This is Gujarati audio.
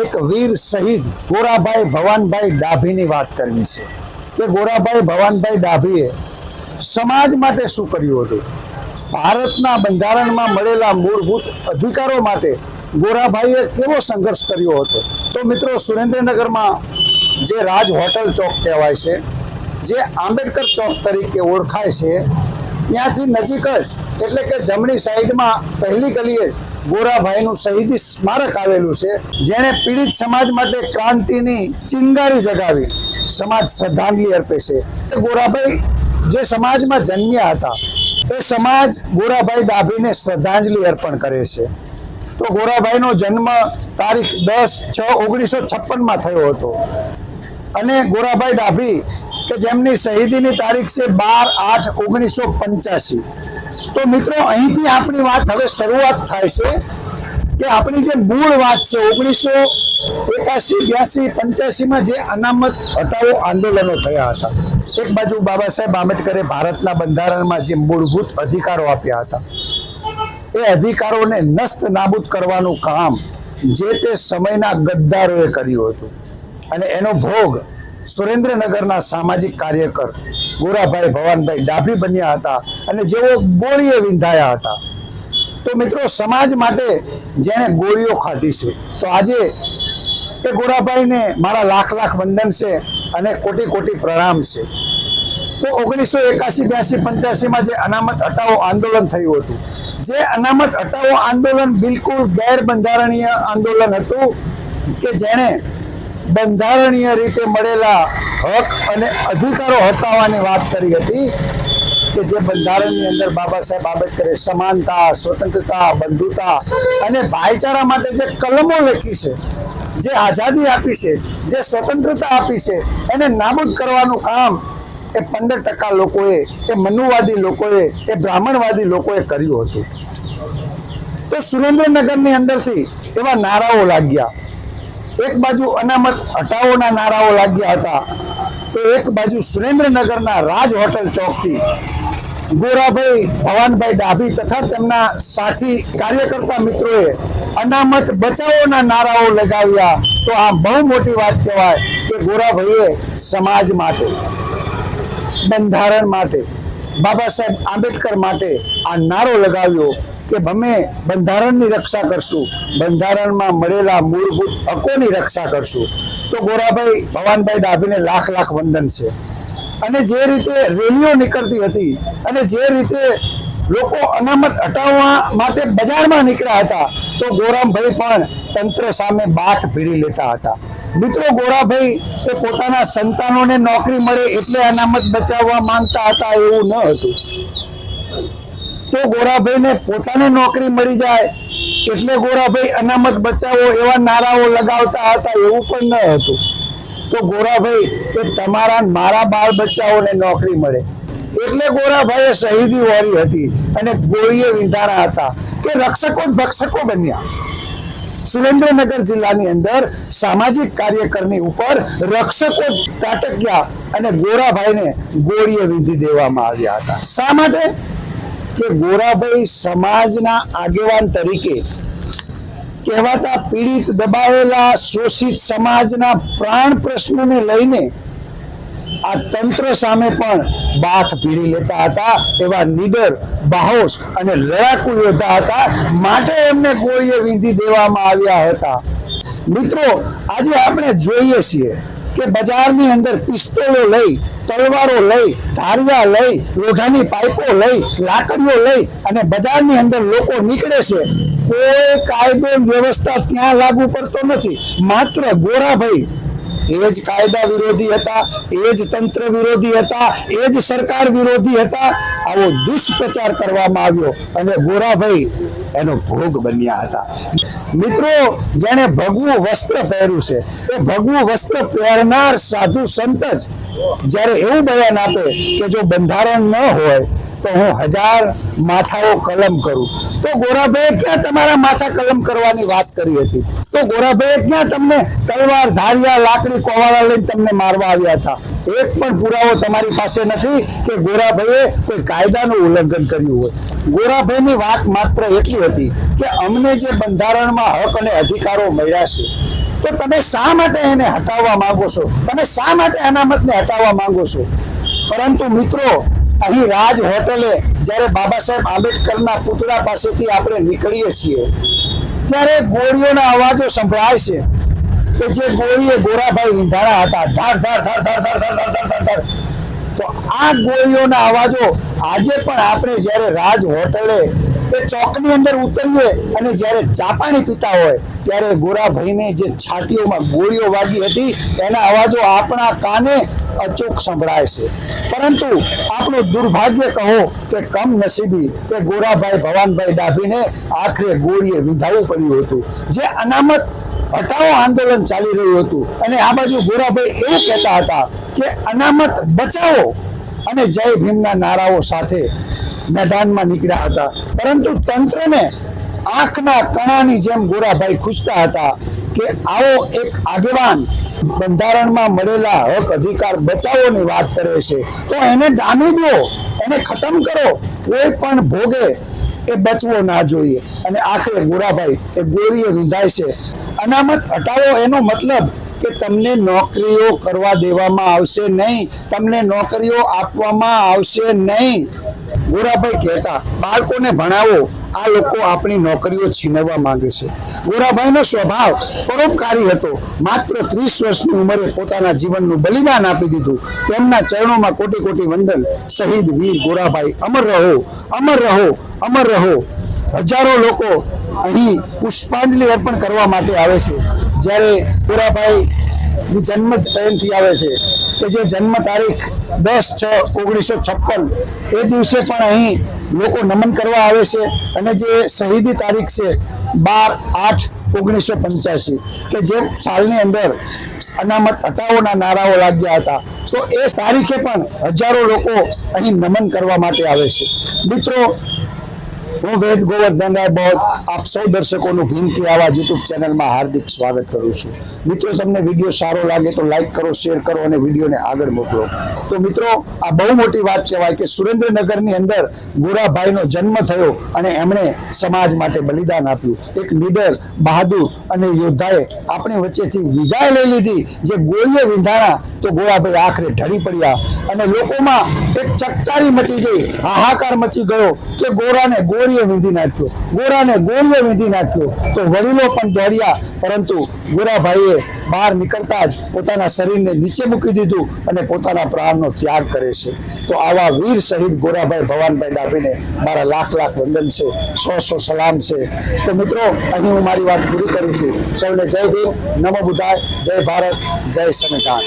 એક વીર શહીદ ગોરાભાઈ ભવાનભાઈ ડાભીની વાત કરવી છે કે ગોરાભાઈ ભવાનભાઈ ડાભીએ સમાજ માટે શું કર્યું હતું? ભારતના બંધારણમાં મળેલા મૂળભૂત અધિકારો માટે ગોરાભાઈએ કેવો સંઘર્ષ કર્યો હતો? તો મિત્રો, સુરેન્દ્રનગરમાં જે રાજ હોટલ ચોક કહેવાય છે, જે આંબેડકર ચોક તરીકે ઓળખાય છે, ત્યાંથી નજીક જ, એટલે કે જમણી સાઈડમાં પહેલી ગલીએ જ ગોરાભાઈનું શહીદી સ્મારક આવેલું છે, જેણે પીડિત સમાજ માટે ક્રાંતિની ચિંગારી જગાવી. સમાજ શ્રદ્ધાંજલિ અર્પે છે. ગોરાભાઈ જે સમાજમાં જન્મ્યા હતા, એ સમાજ ગોરાભાઈ ડાભીને શ્રદ્ધાંજલિ અર્પણ કરે છે. તો ગોરાભાઈનો જન્મ તારીખ દસ છ ઓગણીસો છપ્પનમાં થયો હતો. અને ગોરાભાઈ ડાભી, કે જેમની શહીદીની તારીખ છે બાર આઠ ઓગણીસો પંચ્યાસી. તો મિત્રો, અહીંથી આપણી વાત હવે શરૂઆત થાય છે કે આપણી જે મૂળ વાત છે, ઓગણીસો એકાસી બ્યાસી પંચ્યાસીમાં જે અનામત હટાવો આંદોલનો થયા હતા. એક બાજુ બાબા સાહેબ આંબેડકરે ભારતના બંધારણમાં જે મૂળભૂત અધિકારો આપ્યા હતા, એ અધિકારોને નસ્ત નાબૂદ કરવાનું કામ જે તે સમયના ગદ્દારોએ કર્યું હતું. અને એનો ભોગ સુરેન્દ્રનગરના સામાજિક કાર્યકર ગોરાભાઈ ભવાનભાઈ ડાભી બન્યા હતા અને જેઓ ગોળીએ વિંધાયા હતા. તો મિત્રો, સમાજ માટે જેણે ગોળીઓ ખાધી છે, તો આજે એ ગોરાભાઈને મારા લાખ લાખ વંદન છે અને કોટી કોટી પ્રણામ છે. તો ઓગણીસો એકાસી બ્યાસી પંચ્યાસીમાં જે અનામત હટાવો આંદોલન થયું હતું, જે અનામત હટાવો આંદોલન બિલકુલ ગેરબંધારણીય આંદોલન હતું કે જેણે બંધારણીય રીતે મળેલા હક અને અધિકારો હટાવવાની વાત કરી હતી કે જે બંધારણની અંદર બાબા સાહેબ આંબેડકરે સમાનતા, સ્વતંત્રતા, બંધુતા અને ભાઈચારા માટે જે કલમો લખી છે, જે આઝાદી આપી છે, જે સ્વતંત્રતા આપી છે, એને નાબૂદ કરવાનું કામ એ પંદર ટકા લોકોએ, એ મનુવાદી લોકોએ, એ બ્રાહ્મણવાદી લોકોએ કર્યું હતું. તો સુરેન્દ્રનગરની અંદરથી એવા નારાઓ લાગ્યા. એક બાજુ અનામત હટાવોના નારાઓ લાગ્યા હતા. તો એક બાજુ સુરેન્દ્રનગરના રાજ હોટલ ચોકથી ગોરાભાઈ ભવાનભાઈ ડાભી તથા તેમના સાથી કાર્યકર્તા મિત્રોએ અનામત બચાવોના નારાઓ લગાવ્યા. તો આ બહુ મોટી વાત કહેવાય કે ગોરાભાઈએ સમાજ માટે, બંધારણ માટે બાબા સાહેબ આંબેડકર માટે આ નારો લગાવ્યો. કે અમે બંધારણની રક્ષા કરશું, બંધારણમાં મળેલા મૂળભૂત હકોની રક્ષા કરશું. તો ગોરાભાઈ, ભવાનભાઈ ડાભીને લાખ લાખ વંદન છે. અને જે રીતે રેલીઓ નીકળતી હતી અને જે રીતે લોકો અનામત હટાવવા માટે બજારમાં નીકળ્યા હતા, તો ગોરામભાઈ પણ તંત્ર સામે બાથ ભીડી લેતા હતા. મિત્રો, ગોરાભાઈ એ પોતાના સંતાનોને નોકરી મળે એટલે અનામત બચાવવા માંગતા હતા એવું ન હતું. તો ગોરાભાઈને પોતાને નોકરી મળી જાય. એટલે ગોરાભાઈ અનામત બચાવો એવા નારાઓ લગાવતા હતા એવું પણ ન હતું. તો ગોરાભાઈ, કે તમારા મારા બાળ બચ્ચાઓને નોકરી મળે. એટલે ગોરાભાઈએ શહીદી વારી હતી અને ગોળીએ વિંધાણા હતા કે રક્ષકો ભક્ષકો બન્યા. સુરેન્દ્રનગર જિલ્લાની અંદર સામાજિક કાર્યકરની ઉપર રક્ષકો ત્રાટક્યા અને ગોરાભાઈને ગોળીએ વિંધી દેવામાં આવ્યા હતા. શા માટે? કે ગોરાભાઈ સમાજના આગેવાન તરીકે કહેવાતા પીડિત દબાવેલા શોષિત સમાજના પ્રાણ પ્રશ્નને લઈને આ તંત્ર સામે પણ બાથ ભીડી લેતા હતા, એવા નીડર, બાહોશ અને લડાકુ યોદ્ધા હતા. માટે એમને ગોળીએ વિંધી દેવામાં આવ્યા હતા. મિત્રો, આજે આપણે જોઈએ છીએ કે બજારની અંદર પિસ્તોલો લઈ, તલવારો લઈ, ધારિયા લઈ, લોઢાની પાઇપો લઈ, લાકડીઓ લઈ અને બજારની અંદર લોકો નીકળે છે, કોઈ કાયદો વ્યવસ્થા ત્યાં લાગુ પડતો નથી. માત્ર ગોરાભાઈ એ જ કાયદા વિરોધી હતા, એ જ તંત્ર વિરોધી હતા, એ જ સરકાર વિરોધી હતા. આવો દુષ્પ્રચાર કરવામાં આવ્યો અને ગોરાભાઈ એનો ભોગ બન્યા હતા. મિત્રો, જેણે ભગવું વસ્ત્ર પહેર્યું છે, એ ભગવું વસ્ત્ર પહેરનાર સાધુ સંત જ જ્યારે એવું બયાન આપે કે જો બંધારણ ન હોય તો હું હજાર માથાઓ કલમ કરું. તો ગોરાભાઈએ ક્યાં તમારા માથા કલમ કરવાની વાત કરી હતી? તો ગોરાભાઈએ ક્યાં તમને તલવાર, ધારિયા, લાકડી, કોવાળા લઈને તમને મારવા આવ્યા હતા? એક પણ પુરાવો તમારી પાસે નથી કે ગોરાભાઈએ કોઈ કાયદાનું ઉલ્લંઘન કર્યું હોય. ગોરાભાઈની વાત માત્ર એટલી હતી કે અમને જે બંધારણમાં હક અને અધિકારો મળ્યા છે, તો તમે શા માટે એને હટાવવા માંગો છો? તમે શા માટે અનામતને હટાવવા માંગો છો? પરંતુ મિત્રો અહીં રાજ હોટલે જ્યારે બાબા સાહેબ આંબેડકરના પુતળા પાસેથી આપણે નીકળીએ છીએ, ત્યારે ગોળીઓના અવાજો સંભળાય છે કે જે ગોળીએ ગોરાભાઈ વિંધારા હતા ધાર ધાર ધાર ધાર ધાર ધાર ધાર ધાર ધાર. તો આ ગોળીઓના અવાજો આજે પણ આપણે જ્યારે રાજ હોટલે એ ચોકની અંદર ઉતરીએ અને જ્યારે ચાપાણી પીતા હોય ત્યારે ગોરાભાઈને જે છાતીઓમાં ગોળીઓ વાગી હતી, એના અવાજો આપણા કાને અચૂક સંભળાય છે. પરંતુ આપણું દુર્ભાગ્ય કહો કે કમ નસીબી કે ગોરાભાઈ ભવાનભાઈ ડાભીને આખરે ગોળીએ વિધાવું પડ્યું હતું. જે અનામત હટાવો આંદોલન ચાલી રહ્યું હતું. અને આ બાજુ ગોરાભાઈ એવું કહેતા હતા કે અનામત બચાવો અને જય ભીમના નારાઓ સાથે મેદાનમાં નીકળ્યા હતા. પરંતુ તંત્રને આંખના કણાની જેમ ગોરાભાઈ ખુશતા હતા કે આવો એક આગેવાન બંધારણમાં મળેલા હક અધિકાર બચાવોની વાત કરે છે. તો એને ડામી દો, એને ખતમ કરો, કોઈ પણ ભોગે એ બચવો ના જોઈએ. અને આખરે ગોરાભાઈ એ ગોળીએ વિંધાય છે. અનામત હટાવો એનો મતલબ કે તમને નોકરીઓ કરવા દેવામાં આવશે નહીં, તમને નોકરીઓ આપવામાં આવશે નહીં. ગોરાભાઈ કહેતા, બાળકોને ભણાવો આ લોકો આપણી નોકરીઓ છીનવવા માંગે છે. ગોરાભાઈનો સ્વભાવ પરોપકારી હતો. માત્ર ત્રીસ વર્ષની ઉંમરે પોતાના જીવનનું બલિદાન આપી દીધું. તેમના ચરણોમાં કોટી કોટી વંદન. શહીદ વીર ગોરાભાઈ, અમર રહો અમર રહો અમર રહો. હજારો લોકો અહીં પુષ્પાંજલિ અર્પણ કરવા માટે આવે છે. જ્યારે ગોરાભાઈ જન્મ જયંતિ આવે છે કે જે જન્મ તારીખ દસ છ ઓગણીસો છપ્પન એ દિવસે પણ અહીં લોકો નમન કરવા આવે છે અને જે શહીદી તારીખ છે બાર આઠ ઓગણીસો પંચ્યાસી કે જે સાલની અંદર અનામત હટાવોના નારાઓ લાગ્યા હતા. તો એ તારીખે પણ હજારો લોકો અહીં નમન કરવા માટે આવે છે. મિત્રો હું વેદ ગોવર્ધન રાય આપ સૌ દર્શકોનું ભીમથી આવા યુટ્યુબ ચેનલમાં હાર્દિક સ્વાગત કરું છું. મિત્રો, તમને વીડિયો સારો લાગે તો લાઈક કરો, શેર કરો અને વિડીયોને આગળ મોકલો. તો મિત્રો, આ બહુ મોટી વાત કહેવાય કે સુરેન્દ્રનગરની અંદર ગોરાભાઈનો જન્મ થયો અને એમણે સમાજ માટે બલિદાન આપ્યું. એક લીડર બહાદુર અને યોદ્ધાએ આપણી વચ્ચેથી વિદાય લઈ લીધી, જે ગોળીએ વિંધાણા તો ગોરાભાઈ આખરે ઢળી પડ્યા. અને લોકોમાં એક ચકચારી મચી ગઈ, હાહાકાર મચી ગયો કે ગોરાને ગોળીએ વીંધી નાખ્યો. ગોરાને ગોળીએ વીંધી નાખ્યો. તો વડીલો પણ દોડ્યા, પરંતુ ગોરાભાઈએ બહાર નીકળતા જ પોતાના શરીરને નીચે મૂકી દીધું અને પોતાના પ્રાણનો ત્યાગ કરે છે. તો આવા વીર શહીદ ગોરાભાઈ ભવાનભાઈ ડાભીને મારા લાખ લાખ વંદન છે, સો સો સલામ છે. તો મિત્રો, અહીં હું મારી વાત પૂરી કરું છું. સૌને જય ભીમ, નમો બુધાય જય ભારત, જય સંવિધાન.